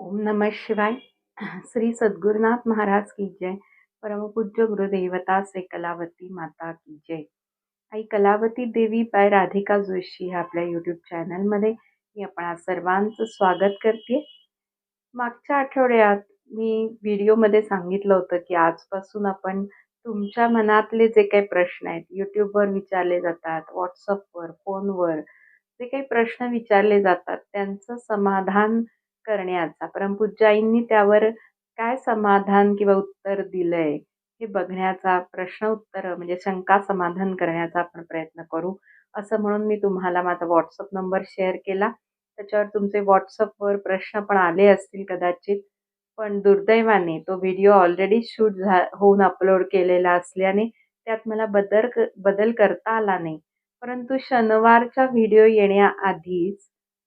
ओम नमः शिवाय. श्री सद्गुरुनाथ महाराज की जय. परमपूज्य गुरुदेवता श्री कलावती माता की जय. आई कलावती देवी बाय राधिका जोशी ह्या आपल्या यूट्यूब चॅनलमध्ये मी आपण सर्वांचं स्वागत करते. मागच्या आठवड्यात मी व्हिडिओमध्ये सांगितलं होतं की आजपासून आपण तुमच्या मनातले जे काही प्रश्न आहेत यूट्यूबवर विचारले जातात व्हॉट्सअपवर फोनवर जे काही प्रश्न विचारले जातात त्यांचं समाधान करण्याचा. परमपूज्याईंनी त्यावर काय समाधान किंवा उत्तर दिलंय हे बघण्याचा प्रश्न उत्तर म्हणजे शंका समाधान करण्याचा आपण प्रयत्न करू. असं म्हणून मी तुम्हाला माझा व्हॉट्सअप नंबर शेअर केला. त्याच्यावर तुमचे व्हॉट्सअपवर प्रश्न पण आले असतील कदाचित पण दुर्दैवाने तो व्हिडिओ ऑलरेडी शूट झा होऊन अपलोड केलेला असल्याने त्यात मला बदल बदल करता आला नाही. परंतु शनिवारचा व्हिडिओ येण्याआधीच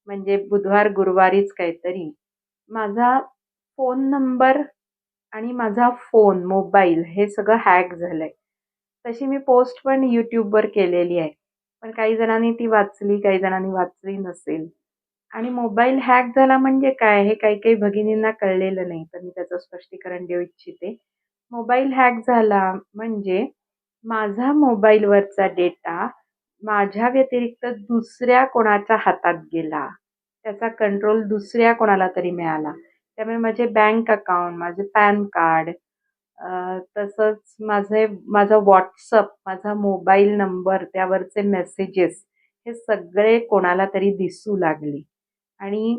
म्हणजे बुधवार गुरुवारीच काहीतरी माझा फोन नंबर आणि माझा फोन मोबाईल हे सगळं हॅक झालं आहे तशी मी पोस्ट पण यूट्यूबवर केलेली आहे. पण काही जणांनी ती वाचली काही जणांनी वाचली नसेल. आणि मोबाईल हॅक झाला म्हणजे काय? हे काही काही भगिनींना कळलेलं नाही तर मी त्याचं स्पष्टीकरण देऊ इच्छिते. मोबाईल हॅक झाला म्हणजे माझा मोबाईलवरचा डेटा माझ्या व्यतिरिक्त दुसऱ्या कोणाच्या हातात गेला? त्याचा कंट्रोल दुसऱ्या कोणाला तरी मिळाला. त्यामुळे माझे बँक अकाउंट माझे पॅन कार्ड तसंच माझे माझा व्हॉट्सअप माझा मोबाईल नंबर त्यावरचे मेसेजेस हे सगळे कोणाला तरी दिसू लागले. आणि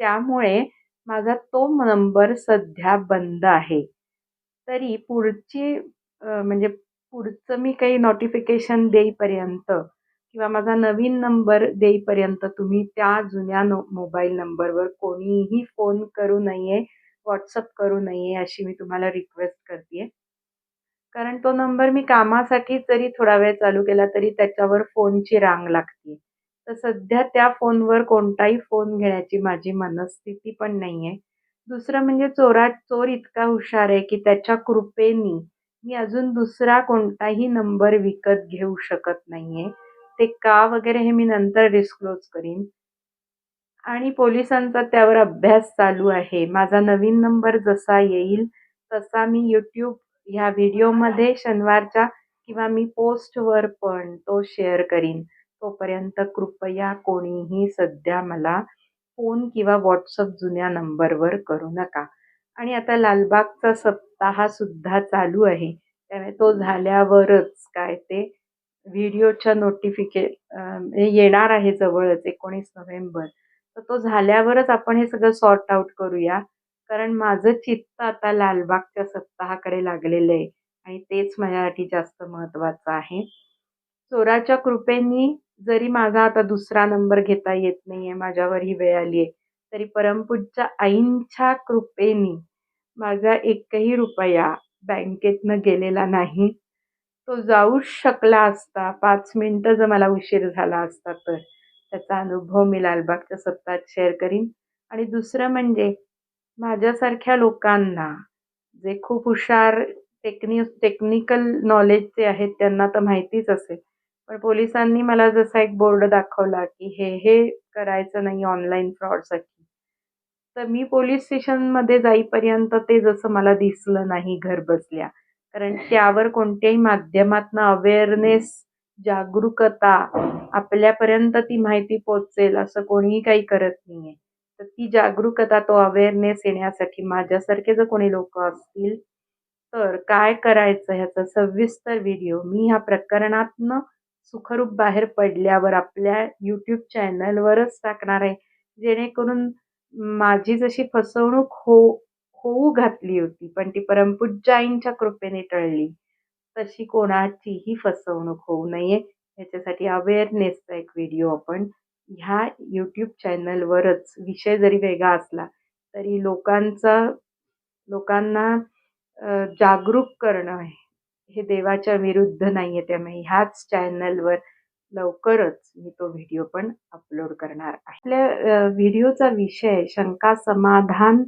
त्यामुळे माझा तो नंबर सध्या बंद आहे. तरी पुढची म्हणजे पुढचं मी काही नोटिफिकेशन देईपर्यंत किंवा माझा नवीन नंबर देईपर्यंत तुम्ही त्या जुन्या नो मोबाईल नंबरवर कोणीही फोन करू नये व्हॉट्सअप करू नये अशी मी तुम्हाला रिक्वेस्ट करते कारण तो नंबर मी कामासाठी जरी थोडा वेळ चालू केला तरी त्याच्यावर फोनची रांग लागते. तर सध्या त्या फोनवर कोणताही फोन घेण्याची माझी मनस्थिती पण नाही आहे दुसरं म्हणजे चोरा चोर इतका हुशार आहे की त्याच्या कृपेनी मी अजून दुसरा कोणताही नंबर विकत घेऊ शकत नाही आहे ते का वगैरे हे मी नंतर डिस्क्लोज करीन. आणि पोलिसांचा त्यावर अभ्यास चालू आहे. माझा नवीन नंबर जसा येईल तसा मी यूट्यूब ह्या व्हिडिओमध्ये शनिवारच्या किंवा मी पोस्टवर पण तो शेअर करीन. तोपर्यंत कृपया कोणीही सध्या मला फोन किंवा व्हॉट्सअप जुन्या नंबरवर करू नका. आणि आता लालबागचा सप्ताह सुद्धा चालू आहे. त्यामुळे तो झाल्यावरच काय ते व्हिडिओच्या नोटिफिके येणार आहे जवळच एकोणीस नोव्हेंबर. तर तो झाल्यावरच आपण हे सगळं सॉर्ट आऊट करूया. कारण माझं चित्त आता लालबागच्या सप्ताहाकडे लागलेलं आहे आणि तेच माझ्यासाठी जास्त महत्त्वाचं आहे. चोराच्या कृपेनी जरी माझा आता दुसरा नंबर घेता येत नाही आहे माझ्यावर ही वेळ आली आहे तरी परमपूजच्या आईंच्या कृपेनी माझा एकही रुपया बँकेतनं गेलेला नाही. तो जाऊच शकला असता. पाच मिनटं जर मला उशीर झाला असता तर. त्याचा अनुभव मी लालबागच्या सत्तात शेअर करीन. आणि दुसरं म्हणजे माझ्यासारख्या लोकांना जे खूप हुशार टेक्नि टेक्निकल नॉलेजचे आहेत त्यांना तर माहितीच असेल. पण पोलिसांनी मला जसा एक बोर्ड दाखवला की हे हे करायचं नाही ऑनलाईन फ्रॉडसाठी तर मी पोलीस स्टेशनमध्ये जाईपर्यंत ते जसं मला दिसलं नाही घर बसल्या कारण त्यावर कोणत्याही माध्यमातनं अवेअरनेस जागरूकता आपल्यापर्यंत ती माहिती पोचेल असं कोणीही काही करत नाही आहे तर ती जागरूकता तो अवेअरनेस येण्यासाठी माझ्यासारखे जर कोणी लोक असतील तर काय करायचं ह्याचा सविस्तर व्हिडिओ मी ह्या प्रकरणातनं सुखरूप बाहेर पडल्यावर आपल्या यूट्यूब चॅनलवरच टाकणार आहे. जेणेकरून माझी जशी फसवणूक हो होऊ घातली होती पण ती परमपूज्य आईंच्या कृपेने टळली. तशी कोणाचीही फसवणूक होऊ नये याच्यासाठी अवेअरनेसचा एक व्हिडिओ आपण ह्या यूट्यूब चॅनलवरच विषय जरी वेगळा असला तरी लोकांचा लोकांना जागरूक करणं हे देवाच्या विरुद्ध नाही आहे त्यामुळे ह्याच चॅनलवर लवकरच मी तो व्हिडिओ पण अपलोड करणार आहे. आपल्या व्हिडिओचा विषय शंका समाधान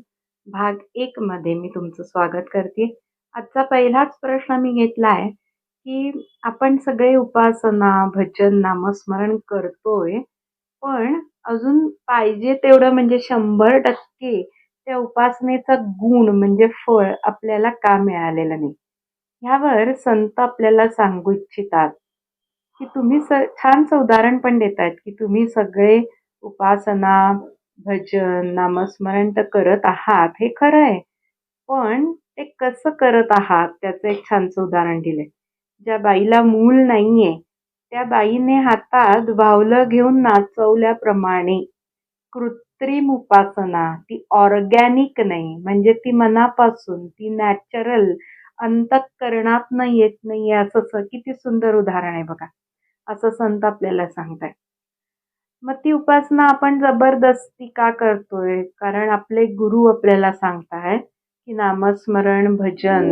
भाग एक मध्ये मी तुमचं स्वागत करते. आजचा पहिलाच प्रश्न मी घेतला आहे की आपण सगळे उपासना भजन नामस्मरण करतोय पण अजून पाहिजे तेवढं म्हणजे शंभर टक्के त्या उपासनेचा गुण म्हणजे फळ आपल्याला का मिळालेलं नाही? ह्यावर संत आपल्याला सांगू इच्छितात की तुम्ही स छानचं उदाहरण पण देत आहेत की तुम्ही सगळे उपासना भजन नामस्मरण तर करत आहात हे खरं आहे. पण ते कसं करत आहात त्याचं एक छानसं उदाहरण दिलंय. ज्या बाईला मूल नाहीये त्या बाईने हातात वावलं घेऊन नाचवल्याप्रमाणे कृत्रिम उपासना ती ऑर्गॅनिक नाही म्हणजे ती मनापासून ती नॅचरल अंतःकरणातनं येत नाहीये असं किती सुंदर उदाहरण आहे बघा. असं संत आपल्याला सांगताय मग ती उपासना आपण जबरदस्ती का करतोय? कारण आपले गुरु आपल्याला सांगतायत की नामस्मरण भजन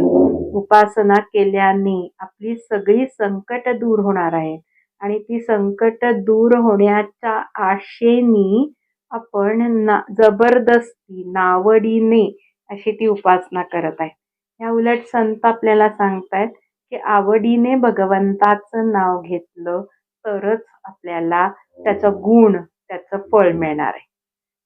उपासना केल्याने आपली सगळी संकट दूर होणार आहे आणि ती संकट दूर होण्याच्या आशेनी आपण ना जबरदस्ती नावडीने अशी ती उपासना करत आहे या उलट संत आपल्याला सांगतायत की आवडीने भगवंताचं नाव घेतलं तरच आपल्याला त्याचं गुण त्याचं फळ मिळणार आहे.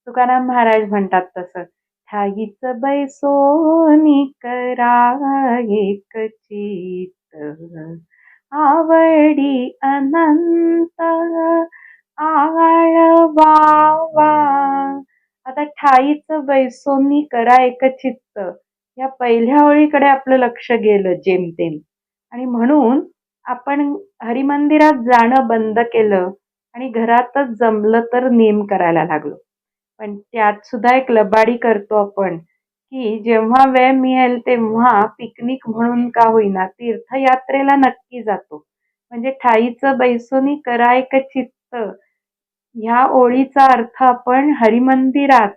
तुकाराम महाराज म्हणतात तसं ठाईच बैसोनी करा एक चित्त आवडी अनंत आळवावा आता ठाईच बैसोनी करा एक चित्त या पहिल्या ओळीकडे आपलं लक्ष गेलं जेमतेम. आणि म्हणून आपण हरिमंदिरात जाणं बंद केलं. आणि घरातच जमलं तर नेम करायला लागलो. पण त्यात सुद्धा एक लबाडी करतो आपण की जेव्हा वेळ मिळेल तेव्हा पिकनिक म्हणून का होईना तीर्थयात्रेला नक्की जातो. म्हणजे ठाईचं बैसोनी कराय का चित्त. ह्या ओळीचा अर्थ आपण हरिमंदिरात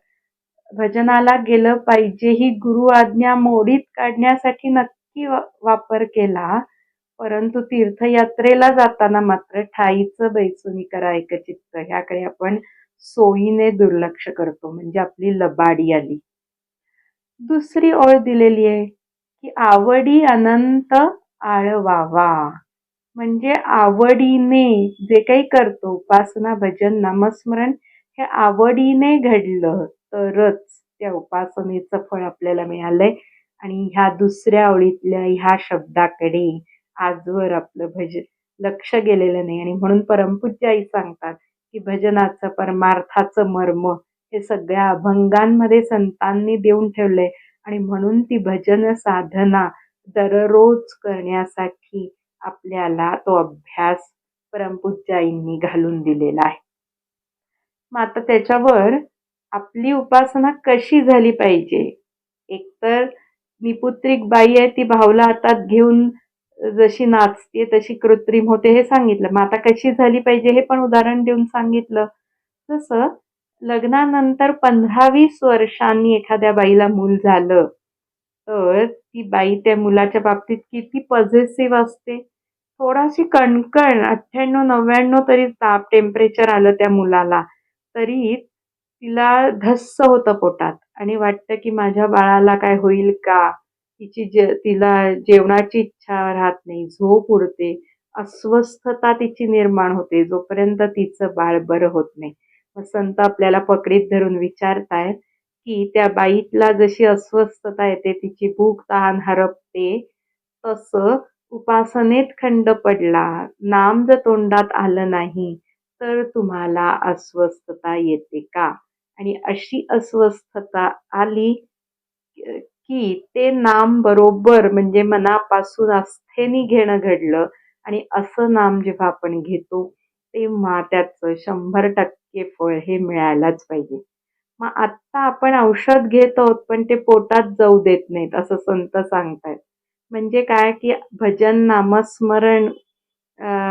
भजनाला गेलं पाहिजे ही गुरु आज्ञा मोडीत काढण्यासाठी नक्की वापर केला. परंतु तीर्थयात्रेला जाताना मात्र ठाईचं बैसुनी करा एक चित्त ह्याकडे आपण सोयीने दुर्लक्ष करतो म्हणजे आपली लबाडी आली. दुसरी ओळ दिलेली आहे की आवडी अनंत आळवावा. म्हणजे आवडीने जे काही करतो उपासना भजन नामस्मरण हे आवडीने घडलं तरच त्या उपासनेचं फळ आपल्याला मिळालंय. आणि ह्या दुसऱ्या ओळीतल्या ह्या शब्दाकडे आजवर आपलं भजन लक्ष गेलेलं नाही. आणि म्हणून परमपूज्य आई सांगतात की भजनाचं परमार्थाचं मर्म हे सगळ्या अभंगांमध्ये संतांनी देऊन ठेवलंय. आणि म्हणून ती भजन साधना दररोज करण्यासाठी आपल्याला तो अभ्यास परमपूज्य आईंनी घालून दिलेला आहे. मग आता त्याच्यावर आपली उपासना कशी झाली पाहिजे? एकतर निपुत्रिक बाई आहे ती भावला हातात घेऊन जशी नाचते तशी कृत्रिम होते हे सांगितलं. मग आता कशी झाली पाहिजे हे पण उदाहरण देऊन सांगितलं. तसं लग्नानंतर पंधरा वीस वर्षांनी एखाद्या बाईला मूल झालं तर ती बाई त्या मुलाच्या बाबतीत किती पॉझिटिव्ह असते. थोडाशी कणकण अठ्ठ्याण्णव नव्याण्णव तरी ताप टेम्परेचर आलं त्या मुलाला. तरी तिला धस्स होतं पोटात. आणि वाटतं की माझ्या बाळाला काय होईल का? तिची जे तिला जेवणाची इच्छा राहत नाही झोप उडते अस्वस्थता तिची निर्माण होते जोपर्यंत तिचं बाळ बरं होत नाही. मग संत आपल्याला पकडीत धरून विचारतायत की त्या बाईतला जशी अस्वस्थता येते तिची भूक तहान हरपते तसं उपासनेत खंड पडला नाम जर तोंडात आलं नाही तर तुम्हाला अस्वस्थता येते का? आणि अशी अस्वस्थता आली की ते नाम बरोबर म्हणजे मनापासून आस्थेने घेणं घडलं आणि असं नाम जेव्हा आपण घेतो तेव्हा त्याचं शंभर टक्के फळ हे मिळायलाच पाहिजे. मग आत्ता आपण औषध घेत आहोत पण ते पोटात जाऊ देत नाहीत असं संत सांगतायत. म्हणजे काय की भजन नामस्मरण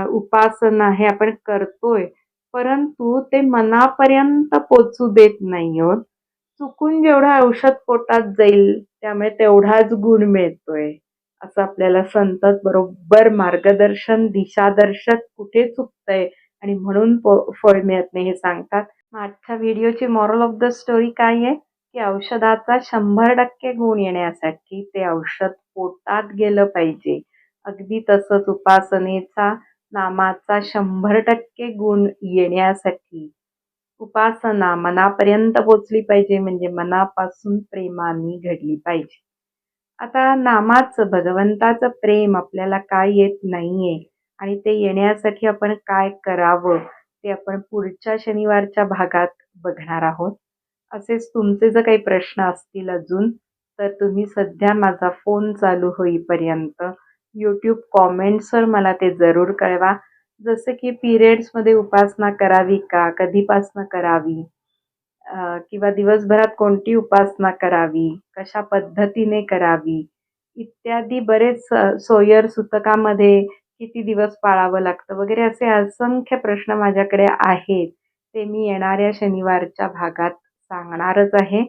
उपासना हे आपण करतोय परंतु ते मनापर्यंत पोचू देत नाही आहोत. चुकून जेवढं औषध पोटात जाईल त्यामुळे तेवढाच गुण मिळतोय असं आपल्याला संतत बरोबर मार्गदर्शन दिशादर्शक कुठे चुकतंय आणि म्हणून फळ मिळत नाही हे सांगतात. आजच्या व्हिडिओची मॉरल ऑफ द स्टोरी काय आहे? की औषधाचा शंभर टक्के गुण येण्यासाठी ते औषध पोटात गेलं पाहिजे. अगदी तसंच उपासनेचा नामाचा शंभर टक्के गुण येण्यासाठी. उपासना मनापर्यंत पोचली पाहिजे म्हणजे मनापासून प्रेमाने घडली पाहिजे. आता नामाचं भगवंताचं प्रेम आपल्याला काय येत नाहीये आणि ते येण्यासाठी आपण काय करावं ते आपण पुढच्या शनिवारच्या भागात बघणार आहोत. असेच तुमचे जर काही प्रश्न असतील अजून तर तुम्ही सध्या माझा फोन चालू होईपर्यंत यूट्यूब कॉमेंट्सवर मला ते जरूर कळवा. जसं की पिरियड्समध्ये उपासना करावी का? कधीपासना करावी? किंवा दिवसभरात कोणती उपासना करावी? कशा पद्धतीने करावी? इत्यादी बरेच सोयर सुतकामध्ये किती दिवस पाळावं लागतं? वगैरे असे असंख्य प्रश्न माझ्याकडे आहेत. ते मी येणाऱ्या शनिवारच्या भागात सांगणारच आहे.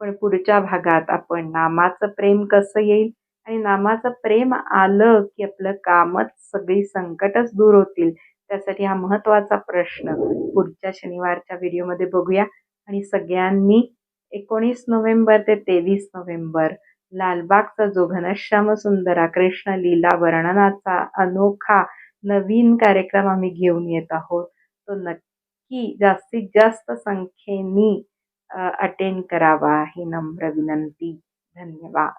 पण पुढच्या भागात आपण नामाचं प्रेम कसं येईल? आणि नामाचं प्रेम आलं की आपलं कामच सगळी संकटच दूर होतील. त्यासाठी हा महत्त्वाचा प्रश्न पुढच्या शनिवारच्या व्हिडिओमध्ये बघूया. आणि सगळ्यांनी एकोणीस नोव्हेंबर ते तेवीस नोव्हेंबर लालबागचा जो घनश्याम सुंदरा कृष्ण लीला वर्णनाचा अनोखा नवीन कार्यक्रम आम्ही घेऊन येत आहोत. तो नक्की जास्तीत जास्त संख्येने अटेंड करावा ही नम्र विनंती. धन्यवाद.